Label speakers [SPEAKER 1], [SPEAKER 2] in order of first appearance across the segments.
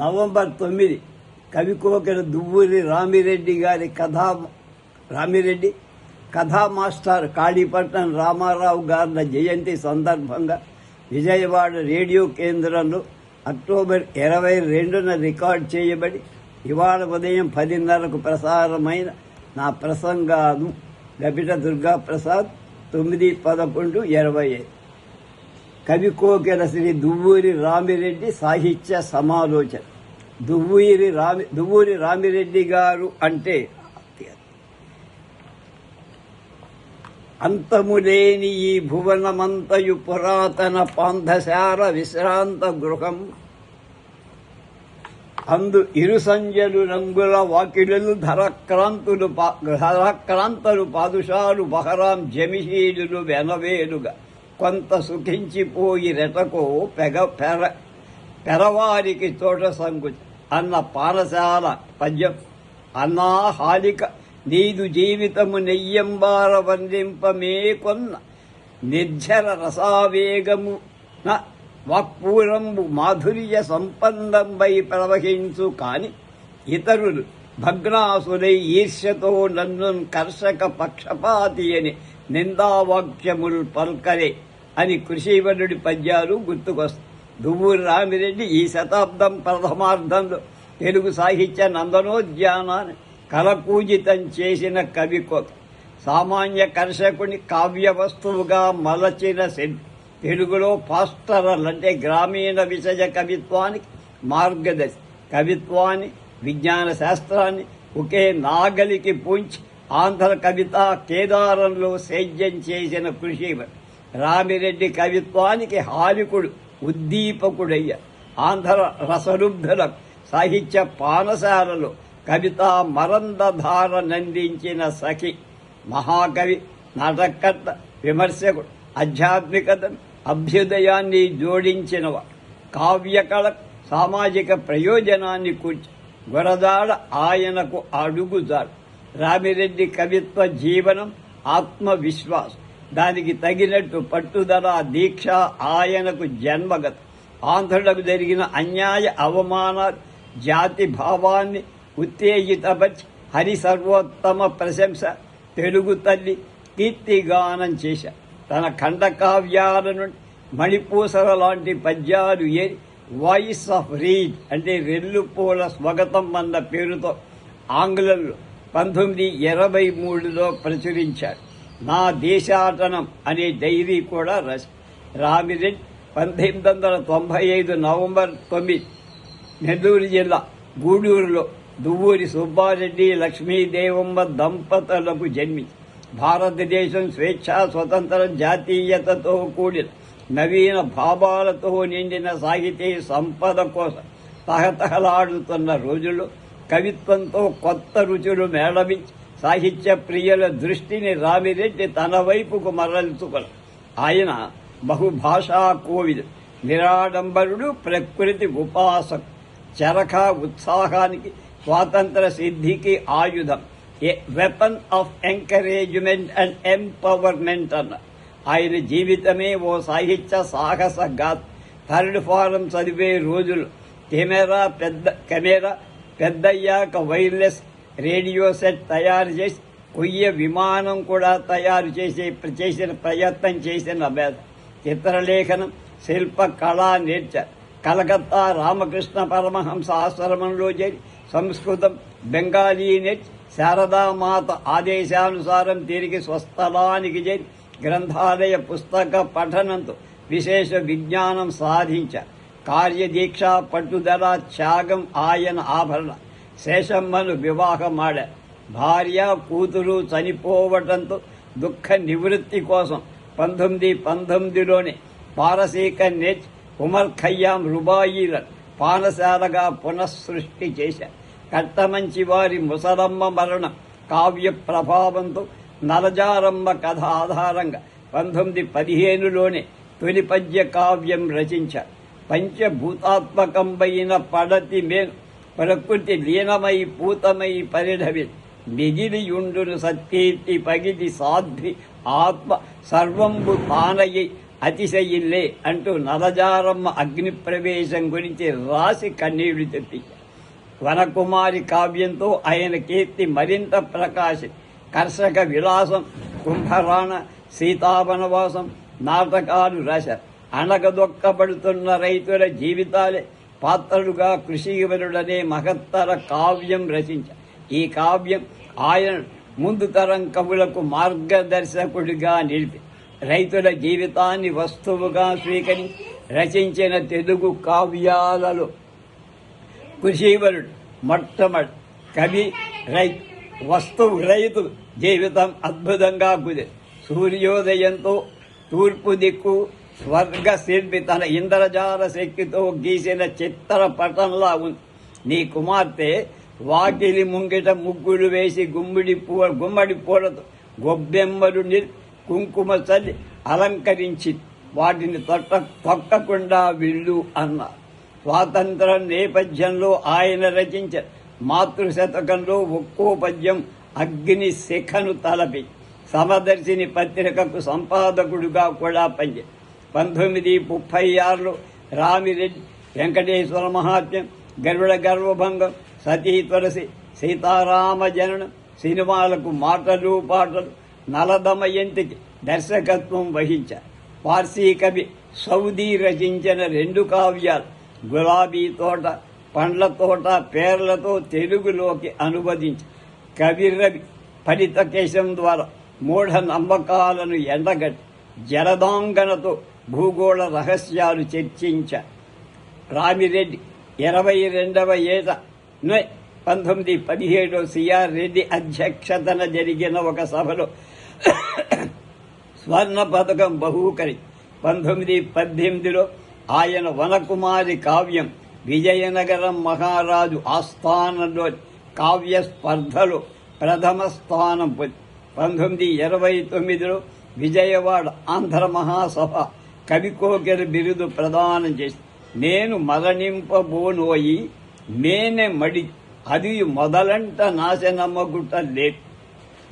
[SPEAKER 1] November తొమ్మిది కవికోకిల దువ్వూరి రామిరెడ్డి గారి కథా రామిరెడ్డి కథా మాస్టర్ కాళీపట్నం రామారావు గారి జయంతి సందర్భంగా విజయవాడ రేడియో కేంద్రంలో అక్టోబర్ ఇరవై రెండున రికార్డ్ చేయబడి ఇవాళ ఉదయం పదిన్నరకు ప్రసారమైన నా ప్రసంగాను గబిట దుర్గా ప్రసాద్ తొమ్మిది పదకొండు ఇరవై ఐదు. కవి శ్రీ దువ్వూరి రామిరెడ్డి సాహిత్య సమాలోచన. దువ్వూరి రామి దువ్వూరి రామిరెడ్డి గారు అంటే అంతములేని ఈ భువనమంతయు పురాతన పాంధశార విశ్రాంత గృహం. అందు ఇరు సంజలు రంగుల వాకిలులు ధరక్రాంతులు పా- ధరక్రాంతలు పాదుషాలు బహరాం జమిషీలు వెనవేలుగా. కొంత సుఖించిపోయి రెటకో పెగ పెర పెరవారికి తోట సంకు అన్న పానశాల పద్యం అన్నా హాలిక నీదు జీవితము నెయ్యంబార వర్ణింపమే కొన్న నిర్జర రసావేగము న వాక్పూరంబు మాధుర్య సంపన్నంబై ప్రవహించు కాని ఇతరులు భగ్నాసులై ఈర్ష్యతో నన్ను కర్షక పక్షపాతి అని నిందావాక్యములు పల్కరే. అని కృషివరుడి పద్యాలు గుర్తుకొస్తాయి దువ్వూరి రామిరెడ్డి ఈ శతాబ్దం ప్రథమార్థంలో తెలుగు సాహిత్య నందనోద్యానాన్ని కలపూజితం చేసిన కవి సామాన్య కర్షకుని కావ్య వస్తువుగా మలచిన శిల్పి తెలుగులో పాస్టరల్ అంటే గ్రామీణ విషయ కవిత్వానికి మార్గదర్శి కవిత్వాన్ని విజ్ఞాన శాస్త్రాన్ని ఒకే నాగలికి పుంచి ఆంధ్ర కవిత కేదారంలో సేద్యం చేసిన కృషి రామిరెడ్డి కవిత్వానికి హాలికుడు ఉద్దీపకుడయ్య. ఆంధ్ర రసరుబ్ధుల సాహిత్య పానశాలలో కవితా మరందధార నందించిన సఖి మహాకవి నాటకర్త విమర్శకుడు ఆధ్యాత్మికత అభ్యుదయాన్ని జోడించినవాడు. కావ్యకళ సామాజిక ప్రయోజనాన్ని కూర్చి గురదాడ ఆయనకు అడుగుదాడు రామిరెడ్డి కవిత్వ జీవనం ఆత్మవిశ్వాసం. దానికి తగినట్టు పట్టుదల దీక్ష ఆయనకు జన్మగత. ఆంధ్రులకు జరిగిన అన్యాయ అవమాన జాతి భావాన్ని ఉత్తేజితపరిచి హరి సర్వోత్తమ ప్రశంస తెలుగు తల్లి కీర్తిగానం చేశారు తన ఖండకావ్యాల నుండి మణిపూసర లాంటి పద్యాలు ఏరి వాయిస్ ఆఫ్ రీడ్ అంటే రెల్లుపూల స్వగతం అన్న పేరుతో ఆంగ్లంలో పంతొమ్మిది ఇరవై మూడులో ప్రచురించాడు నా దేశాటనం అనే డైరీ కూడా రచ రామిరెడ్ పంతొమ్మిది వందల తొంభై ఐదు నవంబర్ తొమ్మిది నెల్లూరు జిల్లా గూడూరులో దువ్వూరి సుబ్బారెడ్డి లక్ష్మీదేవమ్మ దంపతులకు జన్మి. భారతదేశం స్వేచ్ఛ స్వతంత్ర జాతీయతతో కూడిన నవీన భావాలతో నిండిన సాహితీ సంపద కోసం తహతహలాడుతున్న రోజులు కవిత్వంతో కొత్త రుచులు మేళవించి సాహిత్య ప్రియుల దృష్టిని రామిరెడ్డి తన వైపుకు మరల్చుకుని ఆయన బహుభాషా కోవిదు నిరాడంబరుడు ప్రకృతి ఉపాసకు చరఖ ఉత్సాహానికి స్వాతంత్ర సిద్ధికి ఆయుధం a weapon of encouragement and empowerment అన్న. ఆయన జీవితమే ఓ సాహిత్య సాహస గాథ థర్డ్ ఫారం చదివే రోజులు కెమెరా పెద్ద కెమెరా పెద్దయ్యాక వైర్లెస్ రేడియో సెట్ తయారు చేసి కొయ్య విమానం కూడా తయారు చేసే చేసిన ప్రయత్నం చేసిన అభ్యాస చిత్రలేఖనం శిల్ప కళా నేర్చారు కలకత్తా రామకృష్ణ పరమహంస ఆశ్రమంలో చేరి సంస్కృతం బెంగాలీ నేర్చి శారదామాత ఆదేశానుసారం తిరిగి స్వస్థలానికి చేరి గ్రంథాలయ పుస్తక పఠనంతో విశేష విజ్ఞానం సాధించారు కార్యదీక్ష పట్టుదల త్యాగం ఆయన ఆభరణ. శేషమ్మను వివాహమాడారు భార్య కూతురు చనిపోవటంతో దుఃఖ నివృత్తి కోసం పంతొమ్మిది పంతొమ్మిదిలోని పారసీక నేర్చి ఉమర్ ఖయ్యాం రుబాయిల పానశాలగా పునఃసృష్టి చేశారు కట్టమంచి వారి ముసలమ్మ మరణం కావ్య ప్రభావంతో నలజారమ్మ కథ ఆధారంగా పంతొమ్మిది పదిహేనులోనే తొలి పద్య కావ్యం రచించారు పంచభూతాత్మకంబైన పడతి మేను ప్రకృతి లీనమై పూతమై పరిఢవి మిగిలియుండును సత్కీర్తి పగిది సాధ్వి ఆత్మ సర్వంబు తానయ్యి అతిశయిల్లే అంటూ నరజారమ్మ అగ్నిప్రవేశం గురించి రాసి కన్నీళ్ళు తెప్పించారు వనకుమారి కావ్యంతో ఆయన కీర్తి మరింత ప్రకాశి. కర్షక విలాసం కుంభరాణ సీతావనవాసం నాటకాలు రాశారు అణగదొక్కబడుతున్న రైతుల జీవితాలే పాత్రలుగా కృషివరుడనే మహత్తర కావ్యం రచించారు ఈ కావ్యం ఆయన ముందు తరం కవులకు మార్గదర్శకుడిగా నిలిపి. రైతుల జీవితాన్ని వస్తువుగా స్వీకరించి రచించిన తెలుగు కావ్యాలలో కృషివరుడు మొట్టమొదటి కవి రైతు వస్తువు రైతు జీవితం అద్భుతంగా కుదిరి సూర్యోదయంతో తూర్పు దిక్కు స్వర్గ శిల్పి తన ఇంద్రజాల శక్తితో గీసిన చిత్ర పటంలా ఉంది నీ కుమార్తె వాకిలి ముంగిట ముగ్గులు వేసి గుమ్మిడి పూ గుమ్మడి పూలతో గొబ్బెమ్మలు నిర్ కుంకుమ చల్లి అలంకరించి వాటిని తొట్ట తొక్కకుండా విల్లు అన్న. స్వాతంత్ర నేపథ్యంలో ఆయన రచించిన మాతృశతకంలో ఒక్కో పద్యం అగ్ని శిఖను తలపి. సమదర్శిని పత్రికకు సంపాదకుడుగా కూడా పనిచేశారు పంతొమ్మిది ముప్పై ఆరులో రామిరెడ్డి వెంకటేశ్వర మహాత్మ్యం గరుడ గర్వభంగం సతీ తులసి సీతారామ జననం సినిమాలకు మాటలు పాటలు నలదమయంతికి దర్శకత్వం వహించారు. పార్సీ కవి సౌదీ రచించిన రెండు కావ్యాలు గులాబీ తోట పండ్ల తోట పేర్లతో తెలుగులోకి అనువదించి కవిరవి ఫలిత కేశం ద్వారా మూఢ నమ్మకాలను ఎండగట్టి జలదాంగనతో భూగోళ రహస్యాలు చర్చించ. రామిరెడ్డి ఇరవై రెండవ ఏట పంతొమ్మిది పదిహేడు సిఆర్ రెడ్డి అధ్యక్షతన జరిగిన ఒక సభలో స్వర్ణ పథకం బహూకరి. పంతొమ్మిది పద్దెనిమిదిలో ఆయన వనకుమారి కావ్యం విజయనగరం మహారాజు ఆస్థానంలో కావ్య స్పర్ధలో ప్రథమ స్థానం పొంది. పంతొమ్మిది ఇరవై తొమ్మిదిలో విజయవాడ ఆంధ్ర మహాసభ కవికోకెల బిరుదు ప్రదానం చేసి నేను మరణింపబోనోయి మేనె మడి అది మొదలంట నాశనమ్మగుట లేదు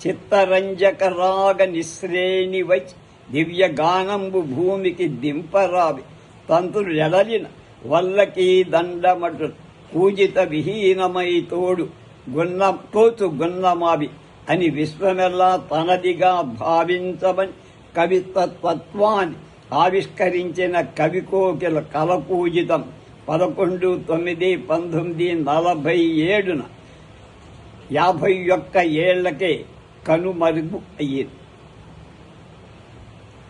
[SPEAKER 1] చిత్తరంజక రాగ నిశ్రేణి వచ్చి దివ్య గానంబు భూమికి దింపరావి. తంతులు ఎడలిన వల్లకి దండమటు పూజిత విహీనమై తోడు గున్న తోచు గున్నమావి అని విశ్వమెల్లా తనదిగా భావించమని కవిత్వత్వాన్ని ఆవిష్కరించిన కవికోకిల కలకూజితం పదకొండు తొమ్మిది పంతొమ్మిది నలభై ఏడున యాభై ఒక్క ఏళ్ళకే కనుమరుగు అయ్యింది.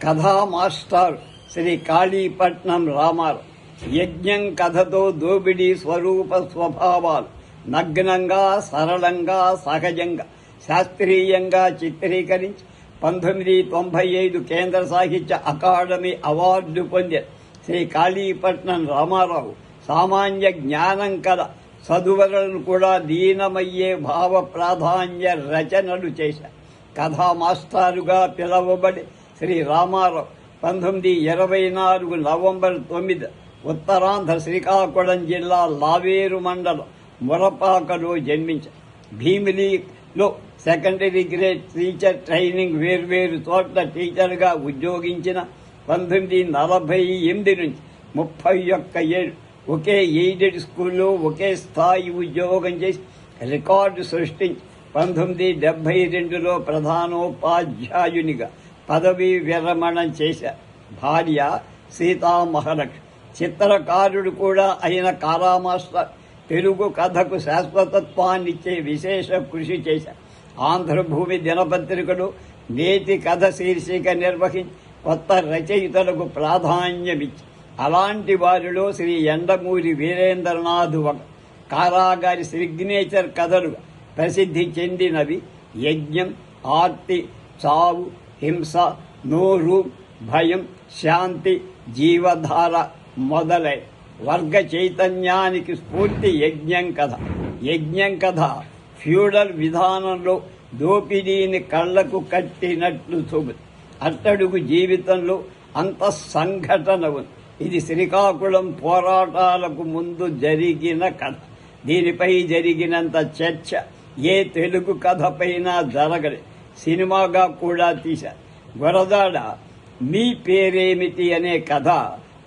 [SPEAKER 1] కథా మాస్టర్ శ్రీ కాళీపట్నం రామారావు యజ్ఞం కథతో దోపిడీ స్వరూప స్వభావాలు నగ్నంగా సరళంగా సహజంగా శాస్త్రీయంగా చిత్రీకరించి పంతొమ్మిది తొంభై ఐదు కేంద్ర సాహిత్య అకాడమీ అవార్డు పొందే శ్రీ కాళీపట్నం రామారావు సామాన్య జ్ఞానం కల చదువులను కూడా దీనమయ్యే భావ ప్రాధాన్య రచనలు చేశారు. కథా మాస్టారుగా పిలువబడి శ్రీ రామారావు పంతొమ్మిది ఇరవై నాలుగు నవంబర్ తొమ్మిది ఉత్తరాంధ్ర శ్రీకాకుళం జిల్లా లావేరు మండలం మురపాకలో జన్మించారు. భీమిలిలో సెకండరీ గ్రేడ్ టీచర్ ట్రైనింగ్ వేర్వేరు చోట్ల టీచర్గా ఉద్యోగించిన పంతొమ్మిది నలభై ఎనిమిది నుంచి ముప్పై ఒక్క ఏడు ఒకే ఎయిడెడ్ స్కూల్లో ఒకే స్థాయి ఉద్యోగం చేసి రికార్డు సృష్టించి పంతొమ్మిది డెబ్బై రెండులో ప్రధానోపాధ్యాయునిగా పదవీ విరమణ చేశారు. భార్య సీతామహాలక్ష్మి చిత్రకారుడు కూడా అయిన కారామాస్టర్ తెలుగు కథకు శాశ్వతత్వాన్నిచ్చే విశేష కృషి చేశారు. ఆంధ్రభూమి దినపత్రికలు నేతి కథ శీర్షిక నిర్వహించి కొత్త రచయితలకు ప్రాధాన్యమిచ్చి అలాంటి వారిలో శ్రీ ఎండమూరి వీరేంద్రనాథ్ ఒక కారాగారి సిగ్నేచర్ కథలు ప్రసిద్ధి చెందినవి. యజ్ఞం ఆర్తి చావు హింస నోరు భయం శాంతి జీవధార మొదలై వర్గ చైతన్యానికి స్ఫూర్తి యజ్ఞం కథ. యజ్ఞం కథ ఫ్యూడల్ విధానంలో దోపిడీని కళ్ళకు కట్టినట్లు చూపు అట్టడుగు జీవితంలో అంత సంఘటన ఉంది. ఇది శ్రీకాకుళం పోరాటాలకు ముందు జరిగిన కథ. దీనిపై జరిగినంత చర్చ ఏ తెలుగు కథపైనా జరగలేదు సినిమాగా కూడా తీశారు గొరదాడ మీ పేరేమిటి అనే కథ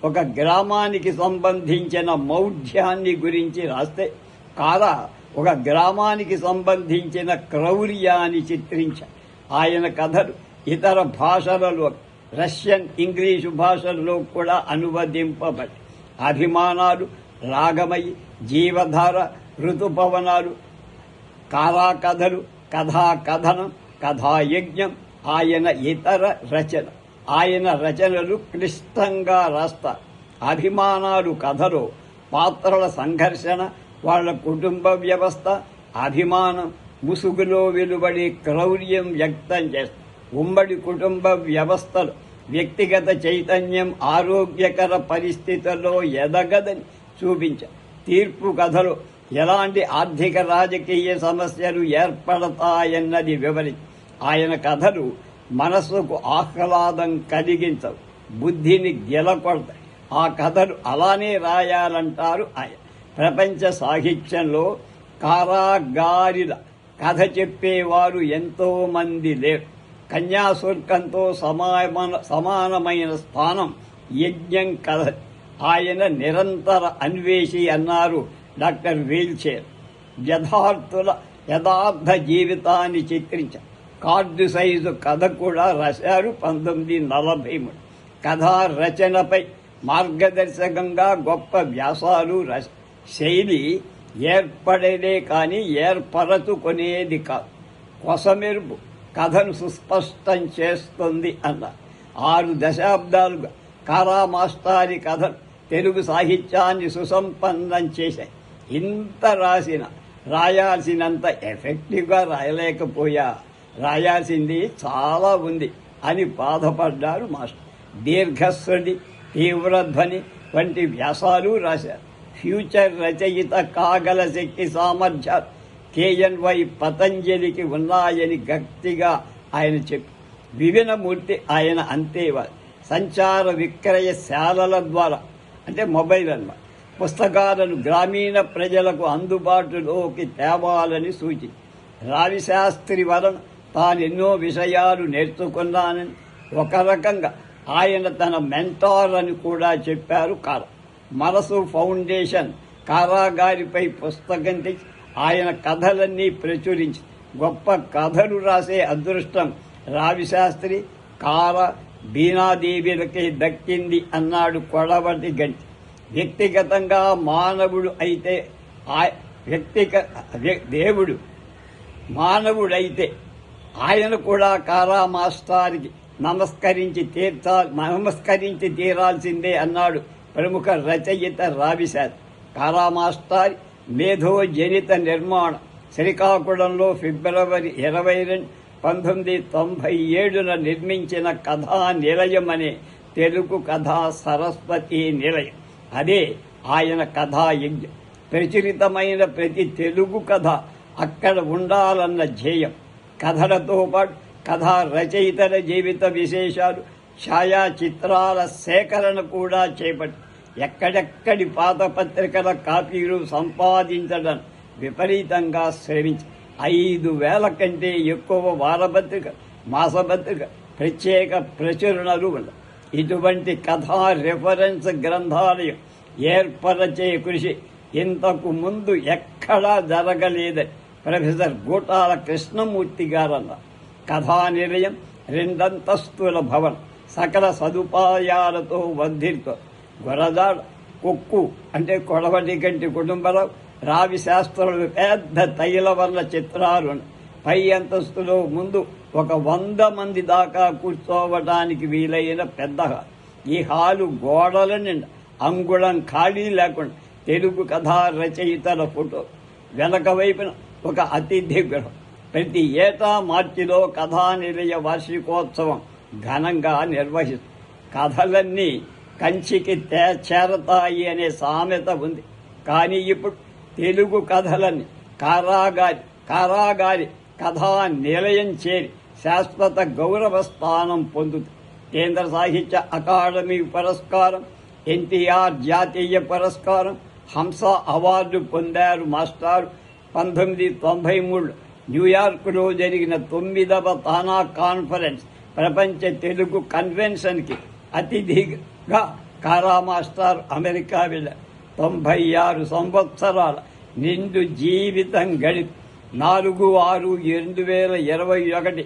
[SPEAKER 1] ఒక గ్రామానికి సంబంధించిన మౌఢ్యాన్ని గురించి రాస్తే కాదా ఒక గ్రామానికి సంబంధించిన క్రౌర్యాన్ని చిత్రించ. ఆయన కథలు ఇతర భాషలలో రష్యన్ ఇంగ్లీషు భాషల్లో కూడా అనువదింపబడి అభిమానాలు రాగమయి జీవధార ఋతుపవనాలు కారా కథలు కథా కథనం కథాయజ్ఞం ఆయన ఇతర రచన ఆయన రచనలు క్లిష్టంగా రాస్తారు అభిమానాలు కథలో పాత్రల సంఘర్షణ వాళ్ళ కుటుంబ వ్యవస్థ అభిమానం ముసుగులో వెలువడి క్రౌర్యం వ్యక్తం చేస్తారు ఉమ్మడి కుటుంబ వ్యవస్థలు వ్యక్తిగత చైతన్యం ఆరోగ్యకర పరిస్థితుల్లో ఎదగదని చూపించారు తీర్పు కథలో ఎలాంటి ఆర్థిక రాజకీయ సమస్యలు ఏర్పడతాయన్నది వివరించి ఆయన కథలు మనస్సుకు ఆహ్లాదం కలిగించవు బుద్ధిని గెలకొడతాయి. ఆ కథలు అలానే రాయాలంటారు ఆయన. ప్రపంచ సాహిత్యంలో కారాగారిల కథ చెప్పేవారు ఎంతోమంది లేరు కన్యాశుల్కంతో సమాన సమానమైన స్థానం యజ్ఞం కథ ఆయన నిరంతర అన్వేషి అన్నారు డాక్టర్ వీల్చేర్. యథార్థుల యథార్థ జీవితాన్ని చిత్రించ కార్డు సైజు కథ కూడా రాశారు పంతొమ్మిది నలభై మూడు. కథా రచనపై మార్గదర్శకంగా గొప్ప వ్యాసాలు రచ శైలి ఏర్పడేదే కానీ ఏర్పరచుకునేది కాదు కొసమెరుపు. కథను సుస్పష్టం చేస్తుంది అన్న. ఆరు దశాబ్దాలుగా కారా మాస్టారి కథలు తెలుగు సాహిత్యాన్ని సుసంపన్నం చేశాయి. ఇంత రాసిన రాయాల్సినంత ఎఫెక్టివ్గా రాయలేకపోయా. రాయాల్సింది చాలా ఉంది అని బాధపడ్డారు మాస్టర్. దీర్ఘస్వడి తీవ్రధ్వని వంటి వ్యాసాలు రాశారు. ఫ్యూచర్ రచయిత కాగల శక్తి సామర్థ్యాలు కేఎన్వై పతంజలికి ఉన్నాయని గట్టిగా ఆయన చెప్పి వివినమూర్తి ఆయన అంతేవారు సంచార విక్రయశాలల ద్వారా అంటే మొబైల్ అన్నమాట పుస్తకాలను గ్రామీణ ప్రజలకు అందుబాటులోకి తేవాలని సూచి. రావిశాస్త్రి వలన తాను ఎన్నో విషయాలు నేర్చుకున్నానని ఒక రకంగా ఆయన తన మెంటార్ అని కూడా చెప్పారు కాల. మనసు ఫౌండేషన్ కారాగారిపై పుస్తకం తెచ్చి ఆయన కథలన్నీ ప్రచురించి గొప్ప కథలు రాసే అదృష్టం రావిశాస్త్రి కార బీనాదేవిలకే దక్కింది అన్నాడు కొడవటి గంటి వ్యక్తిగతంగా మానవుడు అయితే ఆ- దేవుడు మానవుడైతే ఆయన కూడా కారా మాస్టార్కి నమస్కరించి తీర్చా నమస్కరించి తీరాల్సిందే అన్నాడు ప్రముఖ రచయిత రావిశార్ కారా మేధో మేధోజనిత నిర్మాణం శ్రీకాకుళంలో ఫిబ్రవరి ఇరవై రెండు పంతొమ్మిది తొంభై ఏడున నిర్మించిన కథా నిలయం అనే తెలుగు కథా సరస్వతి నిలయం. అదే ఆయన కథా యజ్ఞం ప్రచురితమైన ప్రతి తెలుగు కథ అక్కడ ఉండాలన్న ధ్యేయం. కథలతో పాటు కథా రచయితల జీవిత విశేషాలు ఛాయాచిత్రాల సేకరణ కూడా చేపట్టి ఎక్కడెక్కడి పాత పత్రికల కాపీలు సంపాదించడం విపరీతంగా శ్రమించి ఐదు వేల కంటే ఎక్కువ వారపత్రిక మాసపత్రిక ప్రత్యేక ప్రచురణలు ఉన్నాయి ఇటువంటి కథా రెఫరెన్స్ గ్రంథాలయం ఏర్పరచే కృషి ఇంతకు ముందు ఎక్కడా జరగలేదని ప్రొఫెసర్ గూటాల కృష్ణమూర్తి గారన్నారు కథా నిలయం రెండంతస్తుల భవనం సకల సదుపాయాలతో వర్ధిల్తో గొరదాడ కొక్కు అంటే కొడవటి గంటి కుటుంబరావు రావి శాస్త్రులు పెద్ద తైలవర్ణ చిత్రాలు. పై అంతస్తులో ముందు ఒక వంద మంది దాకా కూర్చోవడానికి వీలైన పెద్ద ఈ హాలు గోడల నిండా అంగుళం ఖాళీ లేకుండా తెలుగు కథా రచయితల ఫోటో. వెనక వైపున ఒక అతిథి గృహం. ప్రతి ఏటా మార్చిలో కథా నిలయ వార్షికోత్సవం ఘనంగా నిర్వహిస్తుంది కథలన్నీ కంచికి తే చేరతాయి అనే సామెత ఉంది. కానీ ఇప్పుడు తెలుగు కథలని కారాగారి కారాగారి కథా నిలయం చేరి శాశ్వత గౌరవ స్థానం పొందుతుంది కేంద్ర సాహిత్య అకాడమీ పురస్కారం ఎన్టీఆర్ జాతీయ పురస్కారం హంస అవార్డు పొందారు మాస్టారు. పంతొమ్మిది తొంభై మూడు న్యూయార్క్లో జరిగిన తొమ్మిదవ తానా కాన్ఫరెన్స్ ప్రపంచ తెలుగు కన్వెన్షన్కి గా కారా మాస్టర్ అమెరికా వెళ్ళారు తొంభై ఆరు సంవత్సరాల నిండు జీవితం గడి నాలుగు ఆరు రెండు వేల ఇరవై ఒకటి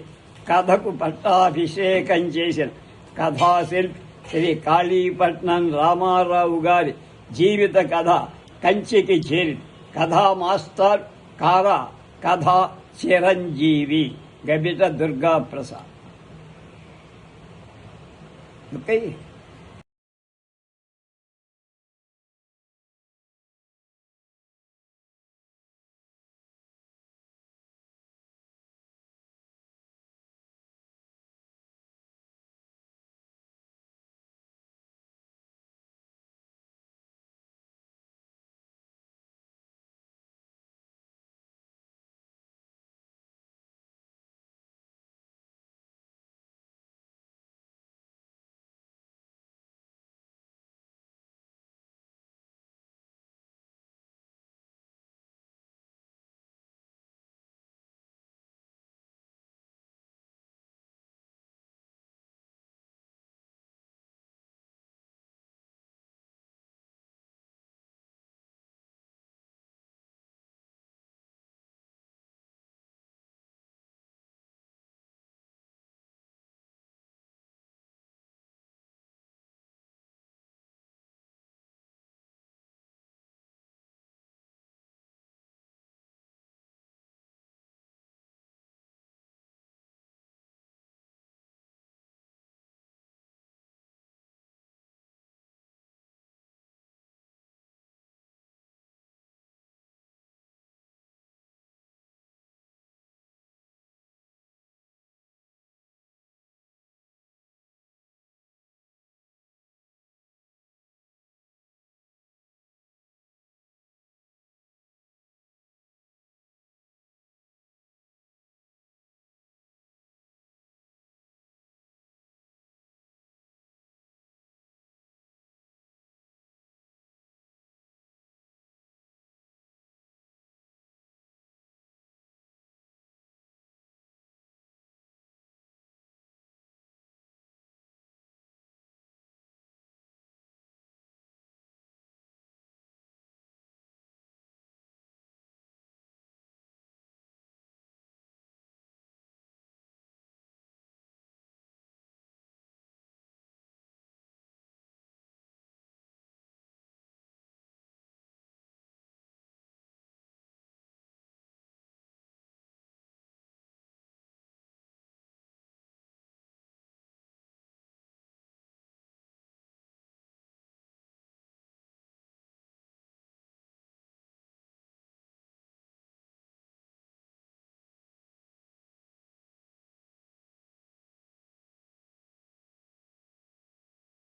[SPEAKER 1] కథకు పట్టాభిషేకం చేసిన కథాశిల్పి శ్రీ కాళీపట్నం రామారావు గారి జీవిత కథ కంచికి చేరి కథా మాస్టర్ కారా కథ చిరంజీవి గబిట దుర్గా ప్రసాద్ ఓకే.